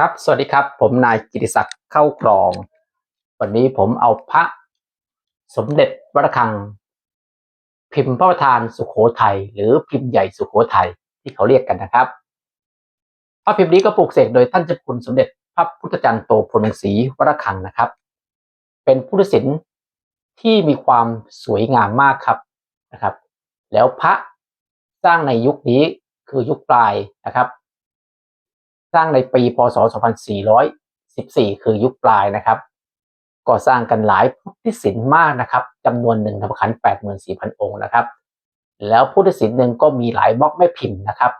ครับ สวัสดีครับ ผมนายกิติศักดิ์เข้าครอง วันนี้ผมเอาพระสมเด็จวัดระฆัง พิมพ์พระประธานสุขโขทัยหรือพิมพ์ใหญ่สุขโขทัยที่เขาเรียกกันนะครับ พระพิมพ์นี้ก็ปลูกเสกโดยท่านเจ้าคุณสมเด็จพระพุทธจารย์โตพรหมศรีวัดระฆังนะครับ เป็นพุทธศิลป์ที่มีความสวยงามมากครับนะครับ แล้วพระสร้างในยุคนี้คือยุคปลายนะครับ สร้างในปีพศ 2414 คือยุคปลายนะครับก่อสร้างกันหลายพุทธศิลป์มากนะครับจำนวนหนึ่งธรรมขันธ์84,000 องค์นะครับ แล้วพุทธศิลป์หนึ่งก็มีหลายบล็อกแม่พิมพ์นะครับ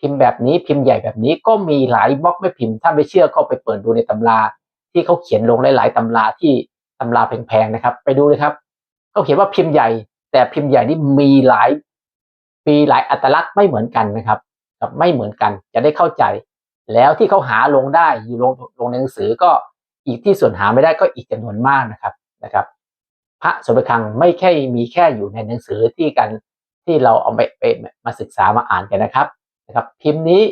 พิมพ์แบบนี้พิมพ์ใหญ่แบบนี้ก็มีหลายบล็อกแม่พิมพ์ ถ้าไม่เชื่อก็ไปเปิดดูในตำรา ที่เขาเขียนลงหลาย ๆตำราที่ตำราแพงๆนะครับ ไปดูเลยครับเขาเขียนว่าพิมพ์ใหญ่ แต่พิมพ์ใหญ่นี่มีหลายมีหลายอัตลักษณ์ไม่เหมือนกันนะครับกับไม่เหมือนกันจะได้เข้าใจ แล้วที่เขาหาลงได้อยู่ลงลงในหนังสือก็อีกที่ส่วนหาไม่ได้ก็อีกจำนวนมากนะครับนะครับ พระสมเด็จคังไม่แค่มีแค่อยู่ในหนังสือที่กันที่เราเอาไปไปมาศึกษามาอ่านกันนะครับนะครับ พิมพ์นี้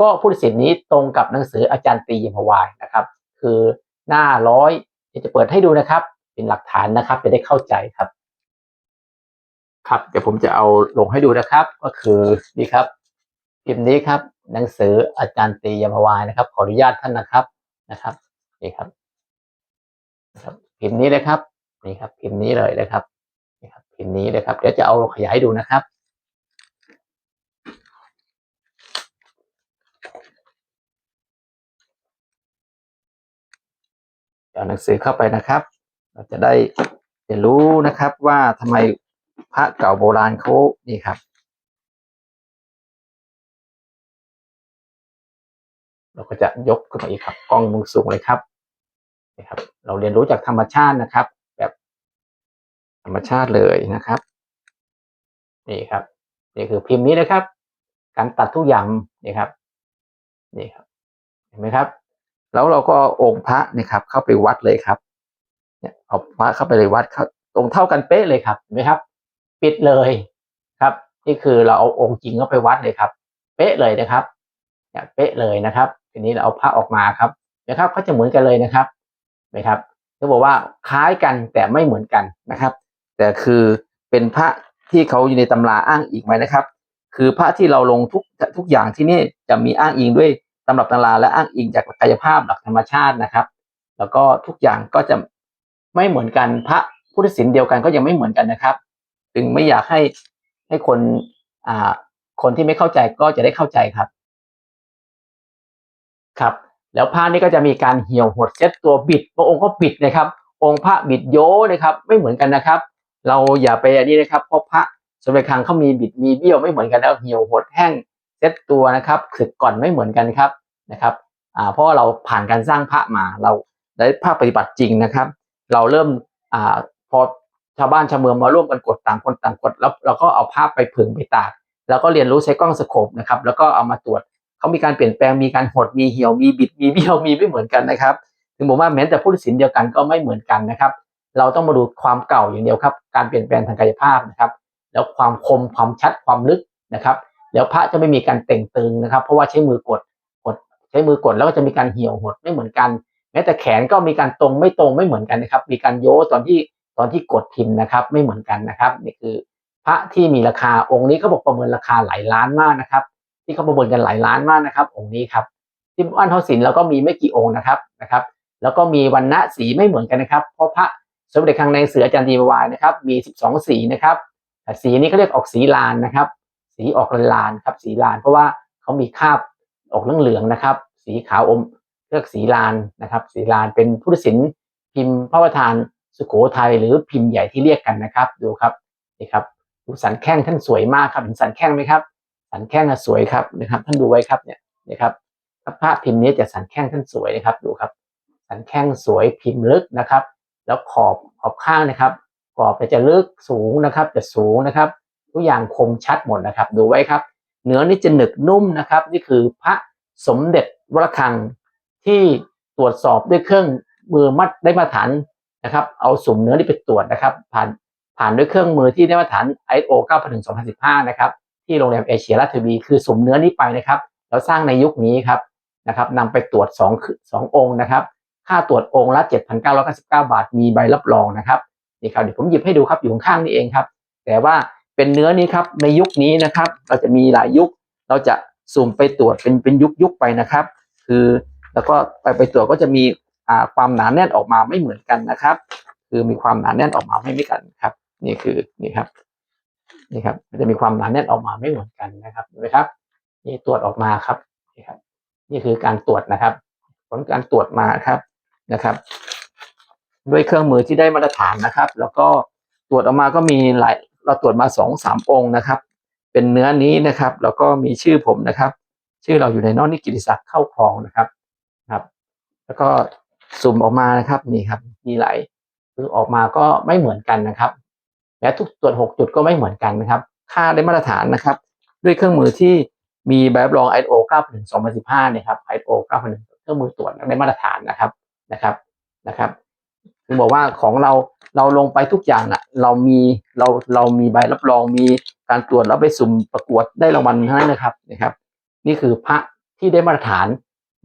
ก็พุทธศิลป์นี้ตรงกับหนังสืออาจารย์ตรียมวายนะครับ คือหน้าร้อยจะเปิดให้ดูนะครับ เป็นหลักฐานนะครับจะได้เข้าใจครับ ครับเดี๋ยวผมจะเอาลงให้ดูนะครับ ก็คือนี่ครับพิมพ์นี้ครับ หนังสืออาจารย์ตียมวายนะครับ ขออนุญาตท่านนะครับนะครับนี่ครับครับ พิมพ์นี้เลยครับนี่ครับ พิมพ์นี้เลยนะครับนี่ครับ พิมพ์นี้เลยครับเดี๋ยวจะเอาขยายดูนะครับเอาหนังสือเข้าไปนะครับ เราจะได้เรียนรู้นะครับว่าทำไมพระเก่าโบราณเขานี่ครับ เราก็จะยกขึ้นมาอีกครับกล้องมุมสูงเลยครับนี่ครับ เราเรียนรู้จากธรรมชาตินะครับ แบบธรรมชาติเลยนะครับ นี่ครับนี่คือพิมพ์นี้นะครับ การตัดทุกอย่างนี่ครับ นี่ครับ เห็นไหมครับ แล้วเราก็องค์พระนี่ครับ เข้าไปวัดเลยครับเนี่ยเอาพระเข้าไปเลยวัดเขาตรงเท่ากันเป๊ะเลยครับเห็นไหมครับ ปิดเลยครับ นี่คือเราเอาองค์จริงเข้าไปวัดเลยครับ เป๊ะเลยนะครับเนี่ยเป๊ะเลยนะครับ ทีนี้เราเอาพระออกมาครับนะครับเขาจะเหมือนกันเลยนะครับนะครับเขาบอกว่าคล้ายกันแต่ไม่เหมือนกันนะครับ แต่คือเป็นพระที่เขาอยู่ในตำราอ้างอิงไว้นะครับ คือพระที่เราลงทุกทุกอย่างที่นี่จะมีอ้างอิงด้วยตำรับตำราและอ้างอิงจากกายภาพหลักธรรมชาตินะครับ แล้วก็ทุกอย่างก็จะไม่เหมือนกันพระพุทธศิลป์เดียวกันก็ยังไม่เหมือนกันนะครับ จึงไม่อยากให้ให้คนอ่าคนที่ไม่เข้าใจก็จะได้เข้าใจครับ ครับแล้วผ้านี้ก็จะมีการเหี่ยวหดเซ็ตตัวบิดพระองค์ก็บิดนะครับ องค์พระบิดโยนะครับ ไม่เหมือนกันนะครับ เราอย่าไปอันนี้นะครับเพราะพระสมเด็จคลังเขามีบิดมีเบี้ยวไม่เหมือนกันแล้วเหี่ยวหดแห้งเซ็ตตัวนะครับสึกก่อนไม่เหมือนกันครับนะครับอ่าเพราะว่าเราผ่านการสร้างพระมาเราได้ภาคปฏิบัติจริงนะครับ เราเริ่มอ่าพอชาวบ้านชาวเมืองมาร่วมกันกดต่างคนต่างกดแล้วเราก็เอาภาพไปผึ่งไปตากแล้วก็เรียนรู้ใช้กล้องสโคปนะครับแล้วก็เอามาตรวจ เขามีการเปลี่ยนแปลงมีการหดมีเหี่ยวมีบิดมีเบี้ยวมีไม่เหมือนกันนะครับถึงบอกว่าแม้แต่พุทธศิลป์เดียวกันก็ไม่เหมือนกันนะครับ เราต้องมาดูความเก่าอย่างเดียวครับ การเปลี่ยนแปลงทางกายภาพนะครับ แล้วความคมความชัดความลึกนะครับ แล้วพระจะไม่มีการเต่งตึงนะครับ เพราะว่าใช้มือกดกดใช้มือกดแล้วก็จะมีการเหี่ยวหดไม่เหมือนกัน แม้แต่แขนก็มีการตรงไม่ตรงไม่เหมือนกันนะครับ มีการโยตอนที่ตอนที่กดพิมพ์นะครับ ไม่เหมือนกันนะครับนี่คือพระที่มีราคาองค์นี้เขาบอกประเมินราคาหลายล้านมากนะครับ ที่เขาประเมินกันหลายล้านมากนะครับ องค์นี้ครับที่บ้านเทาศิลป์เราก็มีไม่กี่องค์นะครับนะครับ แล้วก็มีวันณะสีไม่เหมือนกันนะครับ เพราะพระสมเด็จคังในเสืออาจารย์ดีวายนะครับ มี 12 สีนะครับแต่สีนี้เขาเรียกออกสีลานนะครับ สีออกลานครับ สีลาน เพราะว่าเขามีคาบออกเหลืองๆนะครับ สีขาวอมเรียกสีลานนะครับ สีลานเป็นพุทธศิลป์พิมพ์พระประธานสุโขทัยหรือพิมพ์ใหญ่ที่เรียกกันนะครับ ดูครับนี่ครับดูสันแข้งท่านสวยมากครับเห็นสันแข้งไหมครับ สันแข้งน่ะสวยครับนะครับ ท่านดูไว้ครับเนี่ยนะครับพระพิมพ์นี้จะสันแข้งท่านสวยนะครับดูครับ สันแข้งสวยพิมพ์ลึกนะครับ แล้วขอบขอบข้างนะครับขอบจะลึกสูงนะครับ จะสูงนะครับ ทุกอย่างคมชัดหมดนะครับ ดูไว้ครับ เนื้อนี่จะหนึกนุ่มนะครับ นี่คือพระสมเด็จวรคังที่ตรวจสอบด้วยเครื่องมือมัดได้มาตรฐานนะครับ เอาสุ่มเนื้อนี่ไปตรวจนะครับ ผ่านผ่านด้วยเครื่องมือที่ได้มาตรฐาน ISO 9001 2015 นะครับ ที่โรงแรมเอเชียราชทีคือสุ่มเนื้อนี้ไปนะครับแล้วสร้างในยุคนี้ครับนะครับนำไปตรวจสองสององค์นะครับ ค่าตรวจองค์ละ 7,999 บาท มีใบรับรองนะครับนี่ครับเดี๋ยวผมหยิบให้ดูครับอยู่ข้างนี่เองครับ แต่ว่าเป็นเนื้อนี้ครับในยุคนี้นะครับ เราจะมีหลายยุค เราจะสุ่มไปตรวจเป็นเป็นยุคยุคไปนะครับ คือแล้วก็ไปไปตรวจก็จะมีอ่าความหนาแน่นออกมาไม่เหมือนกันนะครับ คือมีความหนาแน่นออกมาไม่เหมือนกันครับ นี่คือนี่ครับ นี่ครับจะมีความหนาแน่นออกมาไม่เหมือนกันนะครับเห็นไหมครับนี่ตรวจออกมาครับนี่ครับ นี่คือการตรวจนะครับ ผลการตรวจมาครับนะครับ ด้วยเครื่องมือที่ได้มาตรฐานนะครับ แล้วก็ตรวจออกมาก็มีหลายเราตรวจมาสองสามองค์นะครับ เป็นเนื้อนี้นะครับ แล้วก็มีชื่อผมนะครับ ชื่อเราอยู่ในนอกนิกิติศักดิ์เข้าคลองนะครับครับ แล้วก็สุ่มออกมานะครับนี่ครับ มีหลายคือออกมาก็ไม่เหมือนกันนะครับ และทุกตรวจหกจุดก็ไม่เหมือนกันนะครับ ค่าได้มาตรฐานนะครับ ด้วยเครื่องมือที่มีใบรับรอง ISO 9001 2015เนี่ยครับ ISO 9001 เครื่องมือตรวจได้มาตรฐานนะครับนะครับนะครับคือบอกว่าของเราเราลงไปทุกอย่างอะ เรามีเราเรามีใบรับรองมีการตรวจแล้วไปสุ่มประกวดได้รางวัลทั้งนั้นนะครับนะครับ นี่คือพระที่ได้มาตรฐาน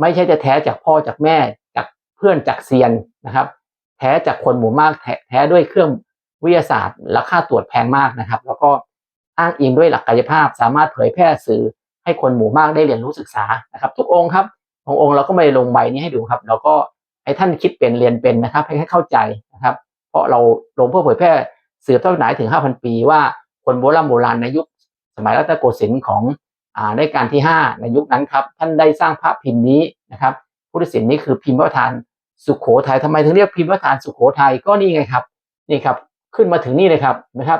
ไม่ใช่จะแท้จากพ่อจากแม่จากเพื่อนจากเซียนนะครับ แท้จากคนหมู่มากแท้แท้ด้วยเครื่อง วิทยาศาสตร์ราคาตรวจแพงมากนะครับ แล้วก็อ้างอิงด้วยหลักกายภาพ สามารถเผยแพร่สื่อให้คนหมู่มากได้เรียนรู้ศึกษานะครับทุกองค์ครับขององค์เราก็ไม่ได้ลงใบนี้ให้ดูครับ แล้วก็ให้ท่านคิดเป็นเรียนเป็นนะครับ ให้เข้าใจนะครับ เพราะเราลงเพื่อเผยแพร่สืบทอดหนายถึง 5,000 ปีว่าคนโบราณโบราณในยุคสมัยรัตนโกสินทร์ของอ่าในการที่ 5 ในยุคนั้นครับ ท่านได้สร้างพระพิมพ์นี้นะครับพุทธศิลป์นี้คือพิมพ์พระประธานสุขโขทัยทำไมถึงเรียกพิมพ์พระประธานสุขโขทัยก็นี่ไงครับนี่ครับ ขึ้นมาถึงนี่เลยครับนะครับ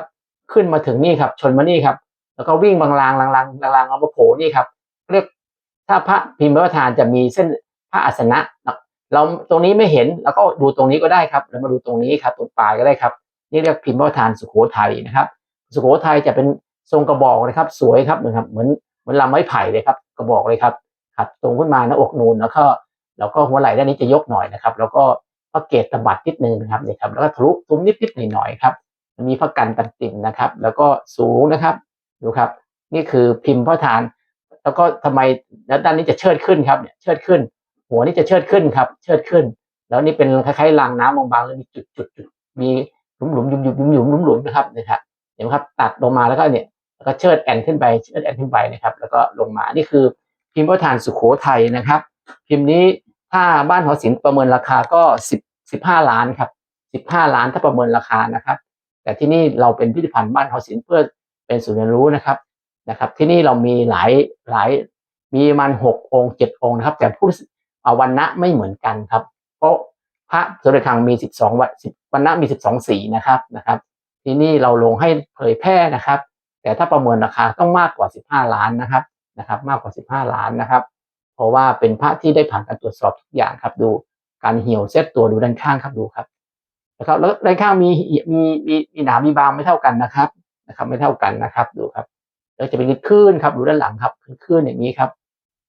ขึ้นมาถึงนี่ครับ ชนมานี่ครับ แล้วก็วิ่งบางรางลางลางลางลางเอามาโผล่นี่ครับ เรียกถ้าพระพิมพ์พระประธานจะมีเส้นพระอาสนะเราตรงนี้ไม่เห็นแล้วก็ดูตรงนี้ก็ได้ครับเรามาดูตรงนี้ครับตรงปลายก็ได้ครับ นี่เรียกพิมพ์พระประธานสุโขทัยนะครับ สุโขทัยจะเป็นทรงกระบอกนะครับ สวยครับเหมือนครับเหมือนเหมือนลำไม้ไผ่เลยครับ กระบอกเลยครับขัดตรงขึ้นมาหน้าอกนูนแล้วก็แล้วก็หัวไหล่ด้านนี้จะยกหน่อยนะครับ แล้วก็ พระเกศตบัดนิดนึงนะครับเนี่ยครับแล้วก็ทะลุซุ้มนิดนิดหน่อยหน่อยๆครับมีพระกันตันติ่มนะครับ แล้วก็สูงนะครับดูครับ นี่คือพิมพ์พระประธาน แล้วก็ทำไมแล้วด้านนี้จะเชิดขึ้นครับเนี่ยเชิดขึ้น หัวนี่จะเชิดขึ้นครับ เชิดขึ้น แล้วนี่เป็นคล้ายๆรางน้ำบางๆแล้วมีจุดจุดจุดมีหลุมหลุมๆยุมยุมยุมยุมหลุมหลุมๆนะครับนะครับเห็นไหมครับ ตัดลงมาแล้วก็เนี่ยแล้วก็เชิดแอนขึ้นไปเชิดแอนขึ้นไปนะครับ แล้วก็ลงมานี่คือพิมพ์พระประธานสุโขทัยนะครับ พิมพ์นี้ ถ้าบ้านหอศิลป์ประเมินราคาก็สิบสิบห้าล้านครับสิบห้าล้านถ้าประเมินราคานะครับ แต่ที่นี่เราเป็นพิพิธภัณฑ์บ้านหอศิลป์เพื่อเป็นศูนย์เรียนรู้นะครับนะครับ ที่นี่เรามีหลายหลายมีมันหกองค์เจ็ดองค์นะครับ แต่ผู้อวันณะไม่เหมือนกันครับ เพราะพระสมเด็จคลังมีสิบสองวันสิบวันณะมีสิบสองสีนะครับนะครับ ที่นี่เราลงให้เผยแพร่นะครับ แต่ถ้าประเมินราคาต้องมากกว่าสิบห้าล้านนะครับนะครับ มากกว่าสิบห้าล้านนะครับ เพราะว่าเป็นพระที่ได้ผ่านการตรวจสอบทุกอย่างครับ ดูการเหี่ยวเซตตัวดูด้านข้างครับดูครับนะครับแล้วด้านข้างมีมีมีมีหนามีบางไม่เท่ากันนะครับนะครับ ไม่เท่ากันนะครับ ดูครับแล้วจะเป็นคลื่นครับดูด้านหลังครับคลื่นอย่างนี้ครับ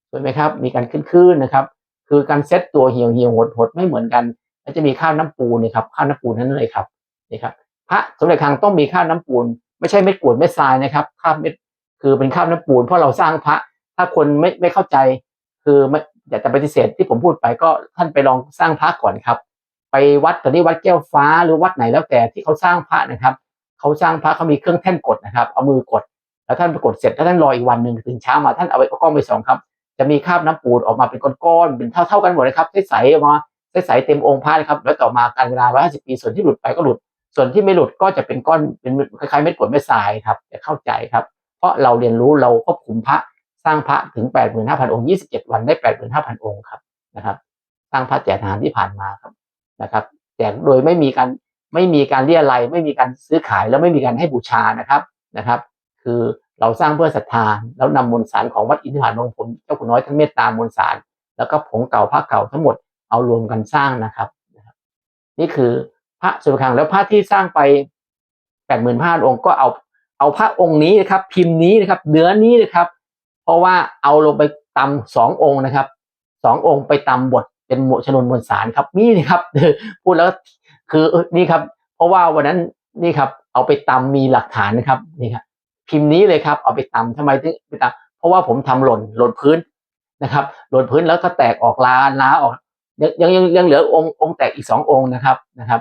เห็นไหมครับ มีการคลื่นนะครับ คือการเซตตัวเหี่ยวเหี่ยวหดหดไม่เหมือนกันแล้วจะมีข้าวน้ำปูนนะครับข้าวน้ำปูนนั่นเลยครับนี่ครับพระสมเด็จคลังต้องมีข้าวน้ำปูน ไม่ใช่เม็ดกรวดเม็ดทรายนะครับข้าวเม็ดคือเป็นข้าวน้ำปูนเพราะเราสร้างพระ ถ้าคนไม่ไม่เข้าใจ คือไม่อยากจะปฏิเสธที่ผมพูดไปก็ท่านไปลองสร้างพระก่อนครับ ไปวัดตอนนี้วัดแก้วฟ้าหรือวัดไหนแล้วแต่ที่เขาสร้างพระนะครับเขาสร้างพระเขามีเครื่องแท่นกดนะครับ เอามือกด แล้วท่านไปกดเสร็จแล้วท่านรออีกวันหนึ่งตื่นเช้ามาท่านเอาไปกล้องไปสองครับ จะมีคราบน้ำปูนออกมาเป็นก้อนๆเป็นเท่าเท่าๆกันหมดเลยครับใสๆออกมาใสๆเต็มองค์พระเลยครับ แล้วต่อมาการเวลา150ปีส่วนที่หลุดไปก็หลุด ส่วนที่ไม่หลุดก็จะเป็นก้อนเป็นคล้ายๆเม็ดกรดเม็ดทรายครับจะเข้าใจครับ เพราะเราเรียนรู้เราควบคุมพระ สร้างพระถึง 85,000 องค์ 27 วันได้ 85,000 องค์ครับนะครับ สร้างพระแจกทหารที่ผ่านมาครับนะครับแจกโดยไม่มีการไม่มีการเรียอะไรไม่มีการซื้อขายแล้วไม่มีการให้บูชานะครับนะครับ คือเราสร้างเพื่อศรัทธาแล้วนำมวลสารของวัดอินทผานงผมเจ้าคุณน้อยท่านเมตตามวลสาร แล้วก็ผงเก่าผ้าเก่าทั้งหมดเอารวมกันสร้างนะครับนะครับ นี่คือพระสุภคังแล้วพระที่สร้างไปแปดหมื่นห้าองค์ก็เอาเอาพระองค์นี้นะครับ พิมพ์นี้นะครับเนื้อนี้นะครับ เพราะว่าเอาลงไปตำสององค์นะครับสององค์ไปตำบทเป็นหมวชนวนมวลสารครับนี่นะครับพูดแล้วคือนี่ครับ เพราะว่าวันนั้นนี่ครับ เอาไปตำมีหลักฐานนะครับนี่ครับพิมพ์นี้เลยครับ เอาไปตำทำไมถึงไปตำเพราะว่าผมทำหล่นหล่นพื้นนะครับโดนพื้นแล้วก็แตกออกลาล้าออกยังยังยังยังเหลือองค์องค์แตกอีกสององค์นะครับนะครับ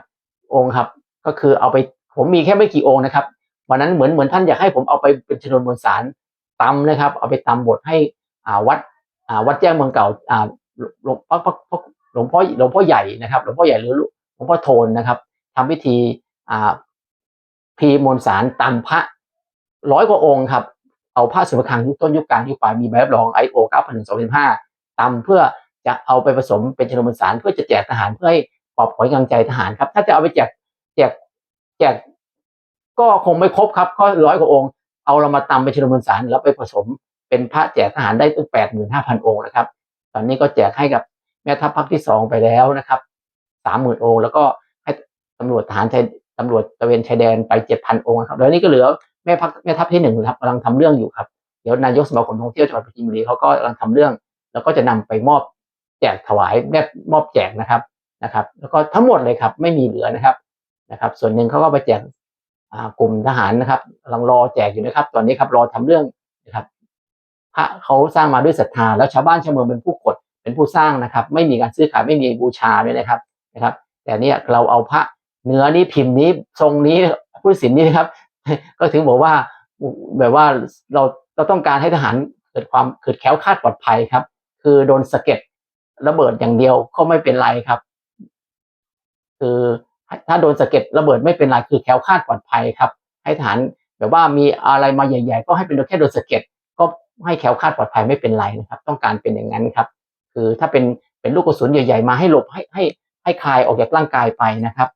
องค์ครับก็คือเอาไปผมมีแค่ไม่กี่องค์นะครับวันนั้นเหมือนเหมือนท่านอยากให้ผมเอาไปเป็นชนวนมวลสาร ตำนะครับ เอาไปตำบทให้อ่าวัดอ่าวัดแจ้งเมืองเก่าอ่าหลวงพ่อพ่อหลวงพ่อหลวงพ่อใหญ่นะครับหลวงพ่อใหญ่หรือหลวงพ่อโทนนะครับทำพิธีอ่าพีมวลสารตำพระร้อยกว่าองค์ครับเอาผ้าสุภคังยุคต้นยุคกลางยุคปลายมีใบรับรองไอโอเก้าพันหนึ่งสองพันห้าตำเพื่อจะเอาไปผสมเป็นชนวนมสารเพื่อจะแจกทหารเพื่อให้ปลอบขวัญกำลังใจทหารครับ ถ้าจะเอาไปแจกแจกแจกก็คงไม่ครบครับก็ร้อยกว่าองค์ เอาเรามาตำเป็นชนวนมสารแล้วไปผสมเป็นพระแจกทหารได้ตั้งแปดหมื่นห้าพันองค์นะครับ ตอนนี้ก็แจกให้กับแม่ทัพภาคที่สองไปแล้วนะครับสามหมื่นองค์แล้วก็ให้ตำรวจทหารชายตำรวจตะเวนชายแดนไปเจ็ดพันองค์นะครับแล้วนี่ก็เหลือแม่พักแม่ทัพที่หนึ่งครับกำลังทำเรื่องอยู่ครับเดี๋ยวนายกสมาคมท่องเที่ยวจังหวัดปราจีนบุรีเขาก็กำลังทำเรื่อง แล้วก็จะนำไปมอบแจกถวายแม่มอบแจกนะครับนะครับ แล้วก็ทั้งหมดเลยครับ ไม่มีเหลือนะครับนะครับ ส่วนหนึ่งเขาก็ไปแจก กลุ่มทหารนะครับกำลังรอแจกอยู่นะครับ ตอนนี้ครับรอทำเรื่องนะครับ พระเขาสร้างมาด้วยศรัทธาแล้วชาวบ้านชาวเมืองเป็นผู้กดเป็นผู้สร้างนะครับ ไม่มีการซื้อขายไม่มีบูชาด้วยนะครับนะครับ แต่เนี่ยเราเอาพระเนื้อนี้พิมพ์นี้ทรงนี้พุทธศิลป์นี้นะครับ ก็ถึงบอกว่าแบบว่าเราเราต้องการให้ทหารเกิดความเกิดแคล้วคาดปลอดภัยครับ คือโดนสะเก็ดระเบิดอย่างเดียวก็ไม่เป็นไรครับ คือ ถ้าโดนสะเก็ดระเบิดไม่เป็นไรคือแคล้วคลาดปลอดภัยครับ ให้ทหารแบบว่ามีอะไรมาใหญ่ ๆ ก็ให้เป็นแค่โดนสะเก็ดก็ให้แคล้วคลาดปลอดภัยไม่เป็นไรนะครับ ต้องการเป็นอย่างนั้นครับ คือถ้าเป็นเป็นลูกกระสุนใหญ่ ๆ มาให้หลบให้ให้ให้คลายออกจากร่างกายไปนะครับ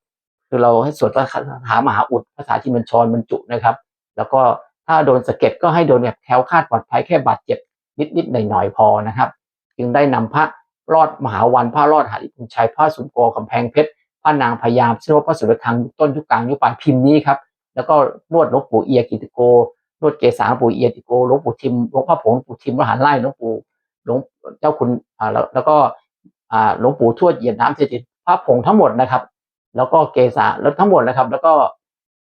คือเราให้สวดพระคาถามหาอุดภาษาชินบัญชรบรรจุนะครับ แล้วก็ถ้าโดนสะเก็ดก็ให้โดนแบบแคล้วคลาดปลอดภัยแค่บาดเจ็บนิดๆหน่อยๆพอนะครับ จึงได้นำพระรอดมหาวันพระรอดหาริพุนชัยพระสุนโกกำแพงเพชร ระนางพยามซึ่งว่าพระสุรคังยุคต้นยุคกลางยุคปลายพิมพ์นี้ครับแล้วก็นวดหลวงปู่เอียกิติโกนวดเกษาลวงปู่เอียกิติโกหลวงปู่ทิมหลวงพ่อผงปู่ทิมวหารไล่หลวงปู่หลวงเจ้าคุณอ่าแล้วแล้วก็อ่าหลวงปู่ทวดเหยียดน้ำเจจิตพระผงทั้งหมดนะครับ แล้วก็เกษาแล้วทั้งหมดนะครับ แล้วก็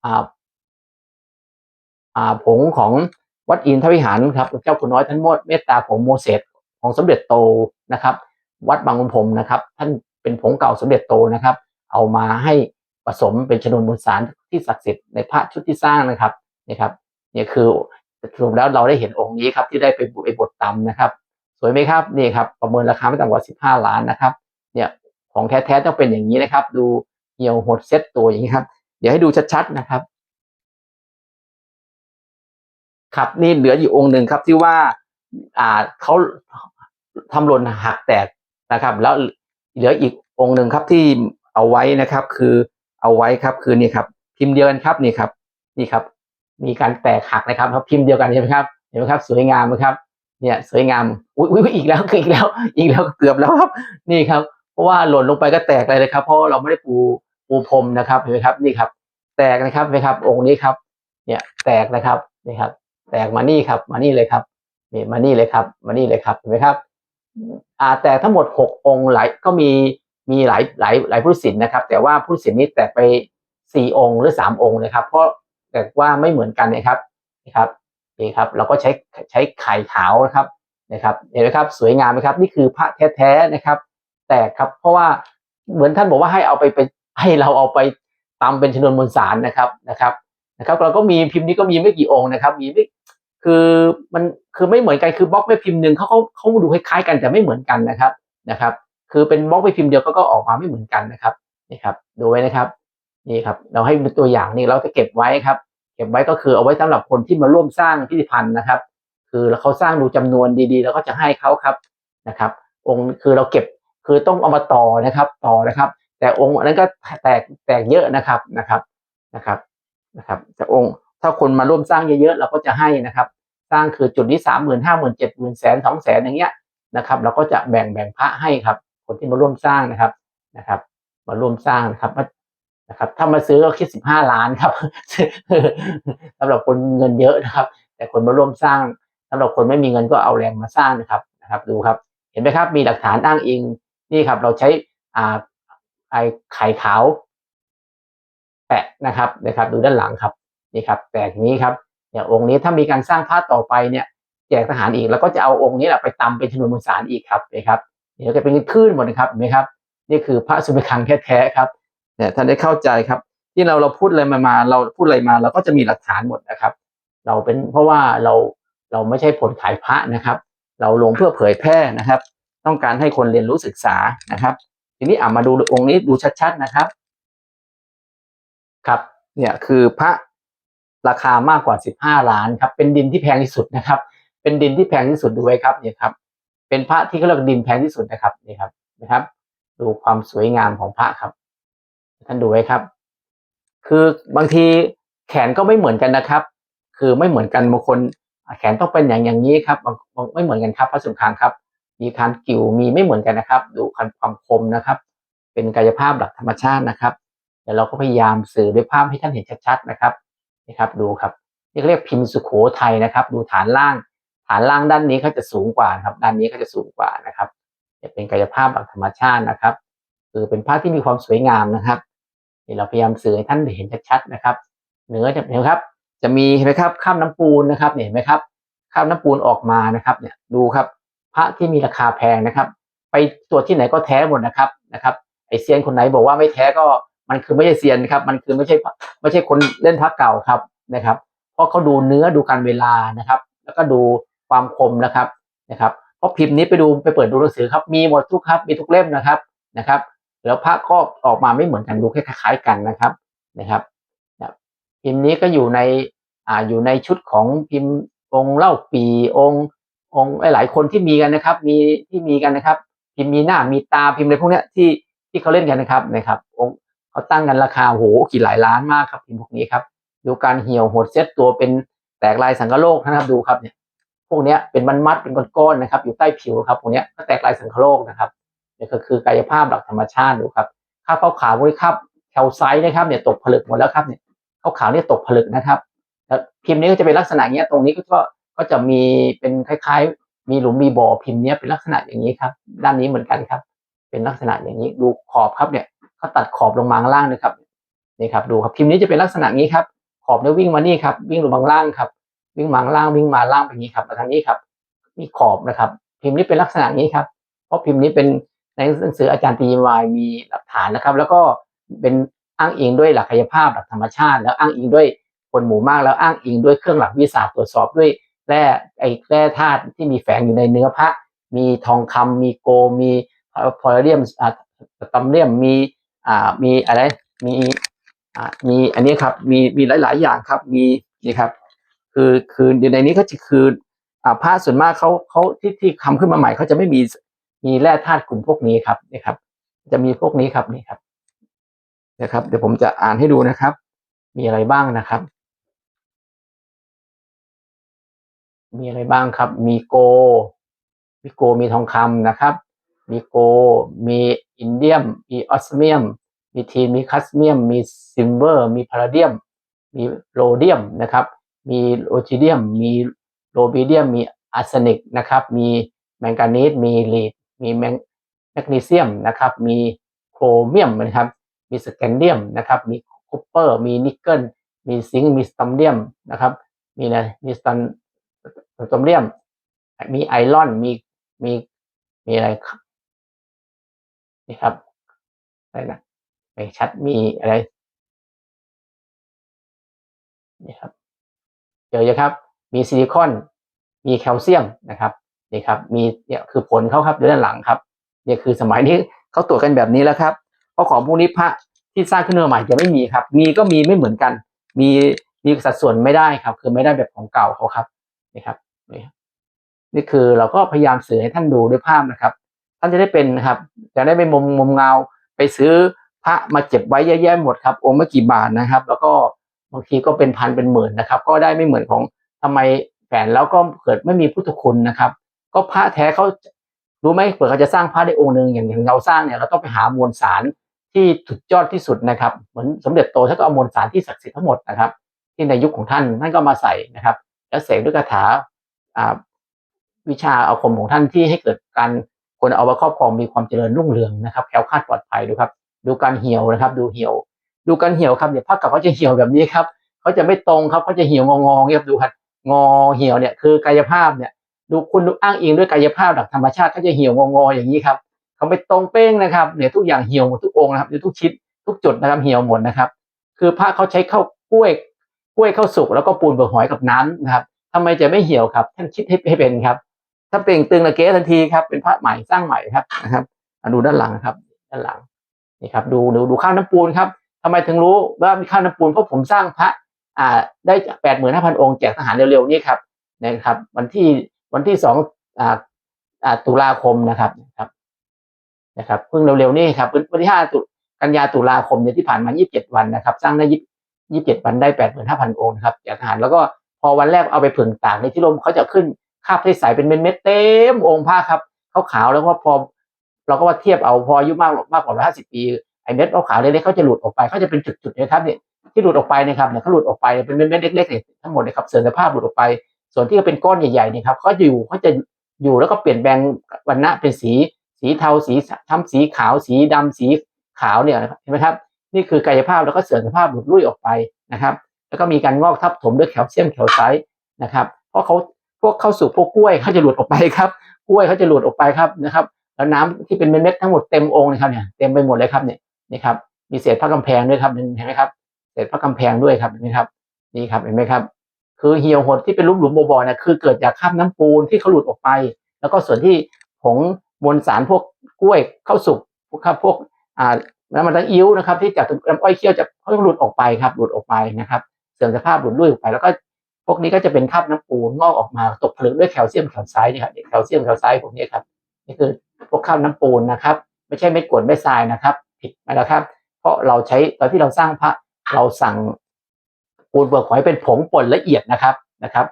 อ่าอ่าผงของวัดอินทวิหารครับเจ้าคุณน้อยท่านโมดเมตตาผงโมเสสของสมเด็จโตนะครับ วัดบางขุนพรมนะครับ ท่านเป็นผงเก่าสมเด็จโตนะครับ เอามาให้ผสมเป็นชนวนมวลสารที่ศักดิ์สิทธิ์ในพระชุดที่สร้างนะครับนะครับนี่คือสรุปแล้วเราได้เห็นองค์นี้ครับที่ได้ไปบุไปบทตำนะครับ สวยไหมครับนี่ครับประเมินราคาไม่ต่ำกว่าสิบห้าล้านนะครับเนี่ยของแท้ๆต้องเป็นอย่างนี้นะครับ ดูเหี่ยวหดเซ็ตตัวอย่างนี้ครับ เดี๋ยวให้ดูชัดๆนะครับครับนี่เหลืออยู่องค์หนึ่งครับที่ว่าอ่าเขาทำหล่นหักแตกนะครับ แล้วเหลืออีกองค์หนึ่งครับที่ เอาไว้นะครับ คือเอาไว้ครับคือนี่ครับ พิมพ์เดียวกันครับนี่ครับนี่ครับ มีการแตกหักนะครับครับพิมพ์เดียวกันใช่ไหมครับเห็นไหมครับสวยงามไหมครับ เนี่ยสวยงามอุ้ยอุ้ยอีกแล้วอีกแล้ว อีกแล้วเกือบแล้วครับนี่ครับ เพราะว่าหล่นลงไปก็แตกเลยนะครับ เพราะเราไม่ได้ปูปูพรมนะครับเห็นไหมครับนี่ครับ แตกนะครับเห็นไหมครับ องค์นี้ครับ เนี่ยแตกนะครับนี่ครับ แตกมานี่ครับมานี่เลยครับนี่มานี่เลยครับ มานี่เลยครับเห็นไหมครับอ่าแต่ทั้งหมดหกองค์หลก็มี มีหลายหลายหลายพุทธศิลป์นะครับ แต่ว่าพุทธศิลป์นี้แตกไปสี่องค์หรือสามองค์นะครับ เพราะแต่ว่าไม่เหมือนกันนะครับนะครับนี่ครับ เราก็ใช้ใช้ไข่ขาวนะครับนะครับเห็นไหมครับสวยงามไหมครับ นี่คือพระแท้ๆนะครับ แตกครับเพราะว่าเหมือนท่านบอกว่าให้เอาไปเป็นให้เราเอาไปตำเป็นชนวนมวลสารนะครับนะครับนะครับ เราก็มีพิมพ์นี้ก็มีไม่กี่องค์นะครับ มีไม่คือมันคือไม่เหมือนกันคือบล็อกไม่พิมพ์หนึ่งเขาเขาเขาดูคล้ายๆกันแต่ไม่เหมือนกันนะครับนะครับ คือเป็นบล็อกไม่พิมพ์เดียวก็ก็ออกมาไม่เหมือนกันนะครับนี่ครับดูไว้นะครับนี่ครับ เราให้เป็นตัวอย่างนี่เราจะเก็บไว้ครับ เก็บไว้ก็คือเอาไว้สำหรับคนที่มาร่วมสร้างพิพิธภัณฑ์นะครับ คือเขาสร้างดูจำนวนดีๆ แล้วก็จะให้เขาครับนะครับ องค์คือเราเก็บคือต้องเอามาต่อนะครับ ต่อนะครับ แต่องค์อันนั้นก็แตกแตกเยอะนะครับนะครับนะครับนะครับแต่องค์ถ้าคนมาร่วมสร้างเยอะๆเราก็จะให้นะครับ สร้างคือจุดนี้สามหมื่นห้าหมื่นเจ็ดหมื่นแสนสองแสนอย่างเงี้ยนะครับ เราก็จะแบ่งแบ่งพระให้ครับ คนที่มาร่วมสร้างนะครับนะครับ มาร่วมสร้างนะครับนะครับ ถ้ามาซื้อก็คิดสิบห้าล้านครับสำหรับคนเงินเยอะนะครับ แต่คนมาร่วมสร้างสำหรับคนไม่มีเงินก็เอาแรงมาสร้างนะครับนะครับ ดูครับ เห็นไหมครับ มีหลักฐานอ้างอิงนี่ครับ เราใช้อ่าไอไข่ขาวแปะนะครับนะครับ ดูด้านหลังครับนี่ครับแปะนี้ครับเนี่ยองค์นี้ถ้ามีการสร้างพระต่อไปเนี่ยแจกทหารอีกแล้วก็จะเอาองค์นี้แหละไปตำเป็นชนวนมวลสารอีกครับนะครับ เดี๋ยวจะเป็นคลื่นหมดนะครับเห็นไหมครับ นี่คือพระสุเมคังแท้ๆครับเนี่ยท่านได้เข้าใจครับ ที่เราเราพูดอะไรมามา เราพูดอะไรมาเราก็จะมีหลักฐานหมดนะครับ เราเป็นเพราะว่าเราเราไม่ใช่ผลขายพระนะครับ เราลงเพื่อเผยแพร่นะครับ ต้องการให้คนเรียนรู้ศึกษานะครับ ทีนี้อ่ามาดูองค์นี้ดูชัดๆนะครับ ครับ เนี่ยคือพระราคามากกว่า 15 ล้านครับ เป็นดินที่แพงที่สุดนะครับ เป็นดินที่แพงที่สุดดูไว้ครับเนี่ยครับ เป็นพระที่เขาเรียกดินแพงที่สุดนะครับนี่ครับนะครับ ดูความสวยงามของพระครับ ท่านดูไว้ครับ คือบางทีแขนก็ไม่เหมือนกันนะครับ คือไม่เหมือนกันบางคนแขนต้องเป็นอย่างอย่างนี้ครับไม่เหมือนกันครับพระสุนทรครับ มีการกิ่วมีไม่เหมือนกันนะครับ ดูความคมนะครับ เป็นกายภาพหลักธรรมชาตินะครับเดี๋ยวเราก็พยายามสื่อด้วยภาพให้ท่านเห็นชัดๆนะครับนี่ครับ ดูครับนี่เรียกพิมพ์สุโขทัยนะครับ ดูฐานล่าง ฐานล่างด้านนี้เขาจะสูงกว่าครับ ด้านนี้เขาจะสูงกว่านะครับจะเป็นกายภาพแบบธรรมชาตินะครับ คือเป็นภาพที่มีความสวยงามนะครับนี่เราพยายามสื่อให้ท่านเห็นชัดๆนะครับเนื้อจะเห็นครับ จะมีเห็นไหมครับข้ามน้ำปูนนะครับเห็นไหมครับข้ามน้ำปูนออกมานะครับ เนี่ยดูครับ พระที่มีราคาแพงนะครับ ไปตรวจที่ไหนก็แท้หมดนะครับนะครับไอเซียนคนไหนบอกว่าไม่แท้ก็มันคือไม่ใช่เซียนครับ มันคือไม่ใช่ไม่ใช่คนเล่นพระเก่าครับนะครับ เพราะเขาดูเนื้อดูการเวลานะครับ แล้วก็ดู ความคมนะครับนะครับเพราะพิมพ์นี้ไปดูไปเปิดดูหนังสือครับมีหมดทุกครับมีทุกเล่มนะครับนะครับแล้วพระก็ออกมาไม่เหมือนกันดูคล้ายๆกันนะครับนะครับพิมพ์นี้ก็อยู่ในอ่าอยู่ในชุดของพิมพ์องค์เล่าปีองค์องค์หลายๆคนที่มีกันนะครับ มีที่มีกันนะครับ พิมพ์มีหน้ามีตาพิมพ์อะไรพวกเนี้ยที่ที่เขาเล่นกันนะครับนะครับ องค์เขาตั้งกันราคาโหกี่หลายล้านมากครับพิมพ์พวกนี้ครับดูการเหี่ยวหดเซ็ตตัวเป็นแตกลายสังกะโลกนะครับดูครับเนี่ย พวกนี้เป็นมันมัดเป็นก้อนๆนะครับ อยู่ใต้ผิวครับพวกนี้ก็แตกลายสังคโลกนะครับนี่ก็คือกายภาพหลักธรรมชาติดูครับข้าวขาวขาวพวกนี้ครับแคลไซต์นะครับเนี่ยตกผลึกหมดแล้วครับเนี่ยข้าวขาวเนี่ยตกผลึกนะครับแล้วพิมพ์นี้ก็จะเป็นลักษณะเนี้ยตรงนี้ก็ก็จะมีเป็นคล้ายๆ มีหลุมมีบ่อพิมพ์เนี้ยเป็นลักษณะอย่างนี้ครับ ด้านนี้เหมือนกันครับ เป็นลักษณะอย่างนี้ดูขอบครับเนี่ยเขาตัดขอบลงมาข้างล่างนะครับนี่ครับดูครับพิมพ์นี้จะเป็นลักษณะนี้ครับขอบเนี่ยวิ่งมานี่ครับวิ่งลงมาล่างครับ วิ่งมาล่างวิ่งมาล่างแบบนี้ครับมาทางนี้ครับ มีขอบนะครับ พิมพ์นี้เป็นลักษณะนี้ครับ เพราะพิมพ์นี้เป็นในหนังสืออาจารย์ตีวายมีหลักฐานนะครับ แล้วก็เป็นอ้างอิงด้วยหลักกายภาพหลักธรรมชาติ แล้วอ้างอิงด้วยคนหมู่มากแล้วอ้างอิงด้วยเครื่องหลักวิทยาสตรวจสอบด้วยแร่ไอ้แร่ธาตุที่มีแฝงอยู่ในเนื้อพระ มีทองคำมีโกมีพอลเดียมอ่าตัมเลียมมีอ่ามีอะไรมีอ่ามีอันนี้ครับมีมีหลาย ๆ อย่างครับมีนี่ครับ คือคืออยู่ในนี้ก็จะคืออ่าผ้าส่วนมากเขาเขาที่ที่ทำขึ้นมาใหม่เขาจะไม่มีมีแร่ธาตุกลุ่มพวกนี้ครับนี่ครับ จะมีพวกนี้ครับนี่ครับนะครับ เดี๋ยวผมจะอ่านให้ดูนะครับ มีอะไรบ้างนะครับ มีอะไรบ้างครับ มีโกมีโกมีทองคำนะครับ มีโก มีอินเดียม มีออสเมียม มีทีมีคัสเมียม มีซิลเวอร์ มีพาราเดียม มีโรเดียมนะครับ มีโอจิเดียม มีโรบิเดียม มีอาร์เซนิกนะครับ มีแมงกานีส มีลีด มีแมกนีเซียมนะครับ มีโครเมียมนะครับ มีสแกนเดียมนะครับ มีคูเปอร์ มีนิกเกิล มีซิงค์ มีสตัมเดียมนะครับ มีอะไรมีสตันสตัมเดียม มีไอรอน มี มี มีอะไรนี่ครับ อะไรนะไม่ชัด มีอะไร นี่ครับ เจอเยอะครับ มีซิลิคอน มีแคลเซียมนะครับนี่ครับ มีเนี่ยคือผลเขาครับด้านหลังครับเนี่ยคือสมัยนี้เขาตรวจกันแบบนี้แล้วครับ เพราะของพวกนี้พระที่สร้างขึ้นมาใหม่จะไม่มีครับ มีก็มีไม่เหมือนกัน มีมีสัดส่วนไม่ได้ครับ คือไม่ได้แบบของเก่าเขาครับนี่ครับนี่นี่คือเราก็พยายามสื่อให้ท่านดูด้วยภาพนะครับ ท่านจะได้เป็นนะครับ จะได้ไม่มุมมุมเงาไปซื้อพระมาเก็บไว้แย่ๆหมดครับองค์ไม่กี่บาทนะครับ แล้วก็ บางทีก็เป็นพันเป็นหมื่นนะครับ ก็ได้ไม่เหมือนของทำไมแฝนแล้วก็เกิดไม่มีพุทธคุณนะครับ ก็พระแท้เขารู้ไหมเผื่อเขาจะสร้างพระได้องค์หนึ่งอย่างอย่างเราสร้างเนี่ยเราต้องไปหามวลสารที่สุดยอดที่สุดนะครับ เหมือนสมเด็จโตท่านก็เอามวลสารที่ศักดิ์สิทธิ์ทั้งหมดนะครับ ที่ในยุคของท่านท่านก็มาใส่นะครับ แล้วเสกด้วยคาถาวิชาอาคมของท่านที่ให้เกิดการคนเอามาครอบครองมีความเจริญรุ่งเรืองนะครับแคล้วคลาดปลอดภัยดูครับ ดูการเหี่ยวนะครับ ดูเหี่ยว ดูการเหี่ยวครับเนี่ยภาพกับเขาจะเหี่ยวแบบนี้ครับเขาจะไม่ตรงครับเขาจะเหี่ยวงองๆเงียบดูครับงอเหี่ยวเนี่ยคือกายภาพเนี่ยดูคุณดูอ้างอิงด้วยกายภาพหลักธรรมชาติเขาจะเหี่ยวงอๆอย่างนี้ครับเขาไม่ตรงเป้งนะครับเนี่ยทุกอย่างเหี่ยวหมดทุกองนะครับทุกชิ้นทุกจุดนะครับเหี่ยวหมดนะครับ คือพระเขาใช้ข้าวกล้วยกล้วยข้าวสุกแล้วก็ปูนเปลือกหอยกับน้ำนะครับทำไมจะไม่เหี่ยวครับท่านคิดให้ให้เป็นครับ ถ้าเปล่งตึงละเกะทันทีครับเป็นพระใหม่สร้างใหม่ครับนะครับดูด้านหลังนะครับ ด้านหลังนี่ครับ ดูดูดูข้าวน้ำปูนครับ ทำไมถึงรู้ว่ามีข้าวน้ำปูนเพราะผมสร้างพระอ่าได้แปดหมื่นห้าพันองค์แจกทหารเร็วๆนี้ครับนะครับ วันที่วันที่สองอ่าอ่าตุลาคมนะครับนะครับนะครับเพิ่งเร็วๆนี้ครับวันที่ห้าตุกันยาตุลาคมเนี่ยที่ผ่านมายี่สิบเจ็ดวันนะครับ สร้างได้ยี่สิบเจ็ดวันได้แปดหมื่นห้าพันองค์ครับแจกทหารแล้วก็พอวันแรกเอาไปผึ่งตากในที่ร่มเขาจะขึ้นคาบใสเป็นเม็ดเต็มองค์ผ้าครับขาวๆแล้วก็พอ เราก็ว่าเทียบเอาพออายุมากมากกว่าร้อยห้าสิบปี เม็ดขาวเล็กๆเขาจะหลุดออกไปเขาจะเป็นจุดๆนะครับเนี่ยที่หลุดออกไปนะครับเนี่ยเขาหลุดออกไปเป็นเม็ดเล็กๆเนี่ยทั้งหมดนะครับเสื่อมสภาพหลุดออกไป ส่วนที่เป็นก้อนใหญ่ๆเนี่ยครับเขาจะอยู่เขาจะอยู่แล้วก็เปลี่ยนแปลงวันณะเป็นสี สีเทาสีช้ำสีขาวสีดำสีขาวเนี่ยเห็นไหมครับ นี่คือกายภาพแล้วก็เสื่อมสภาพหลุดลุ่ยออกไปนะครับ แล้วก็มีการงอกทับถมด้วยแคลเซียมแคลไซต์นะครับ เพราะเขาพวกเข้าสู่พวกกล้วยเขาจะหลุดออกไปครับกล้วยเขาจะหลุดออกไปครับนะครับ แล้วน้ำที่เป็นเม็ดๆทั้งหมดเต็มองค์เลยครับเนี่ยเต็มไปหมดเลยครับเนี่ย นี่ครับมีเศษผ้ากำแพงด้วยครับเห็นไหมครับเศษผ้ากำแพงด้วยครับเห็นไหมครับนี่ครับเห็นไหมครับ คือเหี่ยวหดที่เป็นรูปหลุมบ่อๆเนี่ยคือเกิดจากคราบน้ำปูนที่เขาหลุดออกไป แล้วก็ส่วนที่ผงมวลสารพวกกล้วยเข้าสุกพวกครับพวกอ่าน้ำมันตะอิ้วนะครับ ที่จากน้ำอ้อยเคี่ยวจากเขาต้องหลุดออกไปครับ หลุดออกไปนะครับเสื่อมสภาพหลุดลุ่ยออกไป แล้วก็พวกนี้ก็จะเป็นคราบน้ำปูนงอกออกมาตกผลึกด้วยแคลเซียมแคลไซต์นี่ครับแคลเซียมแคลไซต์พวกนี้ครับนี่คือพวกคราบน้ำปูนนะครับ ไม่ใช่เม็ดกรวดเม็ดทรายนะครับ ผิดไปแล้วครับ เพราะเราใช้ตอนที่เราสร้างพระเราสั่งปูนเปลือกหอยเป็นผงป่นละเอียดนะครับนะครับ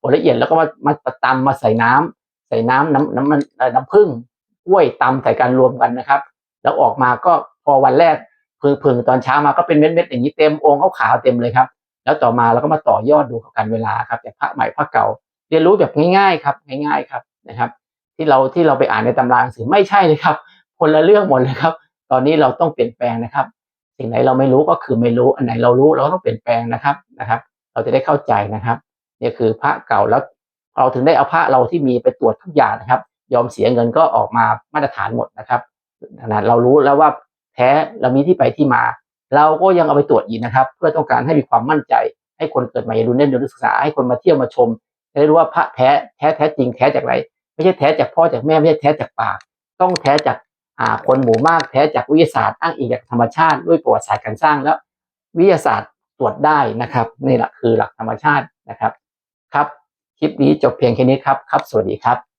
ป่นละเอียดแล้วก็มามาตำมาใส่น้ำใส่น้ำน้ำน้ำมันน้ำผึ้งกล้วยตำใส่กันรวมกันนะครับ แล้วออกมาก็พอวันแรกพึ่งพึงตอนเช้ามาก็เป็นเม็ดๆอย่างนี้เต็มองค์ขาวเต็มเลยครับ แล้วต่อมาเราก็มาต่อยอดดูกับกันเวลาครับจากพระใหม่พระเก่า เรียนรู้แบบง่ายๆครับง่าย ๆครับนะครับ ที่เราที่เราไปอ่านในตำราหนังสือไม่ใช่เลยครับ คนละเรื่องหมดเลยครับ ตอนนี้เราต้องเปลี่ยนแปลงนะครับ สิ่งไหนเราไม่รู้ก็คือไม่รู้อันไหนเรารู้เราก็ต้องเปลี่ยนแปลงนะครับนะครับ เราจะได้เข้าใจนะครับนี่คือพระเก่าแล้วเราถึงได้เอาพระเราที่มีไปตรวจทุกอย่างนะครับ ยอมเสียเงินก็ออกมามาตรฐานหมดนะครับขนาดเรารู้แล้วว่าแท้เรามีที่ไปที่มา เราก็ยังเอาไปตรวจอีกนะครับ เพื่อต้องการให้มีความมั่นใจ ให้คนเกิดมาอยากดูเน้นดูศึกษาให้คนมาเที่ยวมาชมจะได้รู้ว่าพระแท้แท้แท้จริงแท้จากอะไรไม่ใช่แท้จากพ่อจากแม่ไม่ใช่แท้จากปาก ต้องแท้จาก คนหมู่มากแท้จากวิทยาศาสตร์อ้างอิงจากธรรมชาติด้วยประวัติศาสตร์การสร้างแล้ว วิทยาศาสตร์ตรวจได้นะครับนี่แหละคือหลักธรรมชาตินะครับครับคลิปนี้จบเพียงแค่นี้ครับครับ สวัสดีครับ